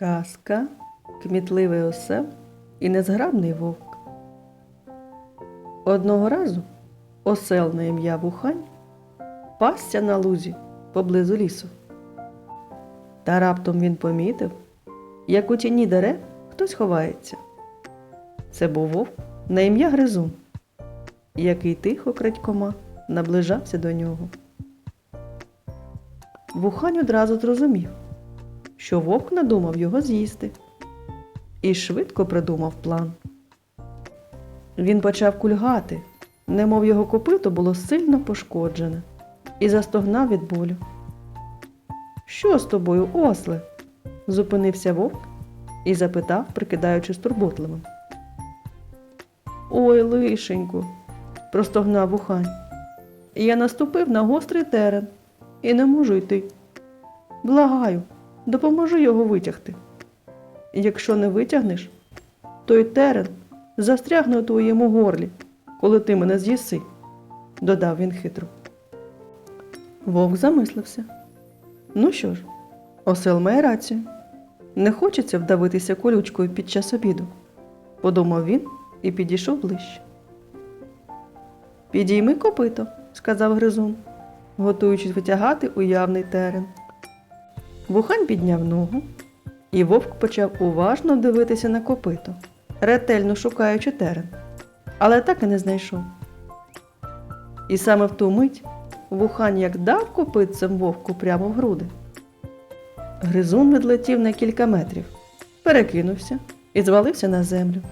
Казка, кмітливий осел і незграбний вовк. Одного разу осел на ім'я Вухань пасся на лузі поблизу лісу. Та раптом він помітив, як у тіні дерев хтось ховається. Це був вовк на ім'я Гризун, який тихо крадькома наближався до нього. Вухань одразу зрозумів, що вовк надумав його з'їсти, і швидко придумав план. Він почав кульгати, немов його копито було сильно пошкоджене, і застогнав від болю. Що з тобою, осле? зупинився вовк і запитав, прикидаючись турботливим. Ой, лишеньку, простогнав вухань. Я наступив на гострий терен і не можу йти. Благаю, допоможи його витягти. Якщо не витягнеш, той терен застрягне у твоєму горлі, коли ти мене з'їси, додав він хитро. Вовк замислився. Ну що ж, осел має рацію. Не хочеться вдавитися колючкою під час обіду, подумав він і підійшов ближче. Підійми копито, сказав гризун, готуючись витягати уявний терен. Вухань підняв ногу, і вовк почав уважно дивитися на копито, ретельно шукаючи терен, але так і не знайшов. І саме в ту мить вухань як дав копитцем вовку прямо в груди. Гризун відлетів на кілька метрів, перекинувся і звалився на землю.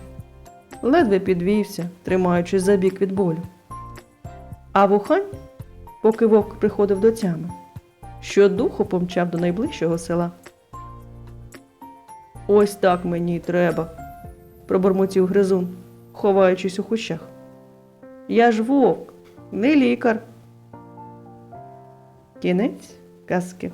Ледве підвівся, тримаючись за бік від болю. А вухань, поки вовк приходив до тями, щодуху помчав до найближчого села. Ось так мені й треба, пробормотів гризун, ховаючись у кущах. Я ж вовк, не лікар. Кінець казки.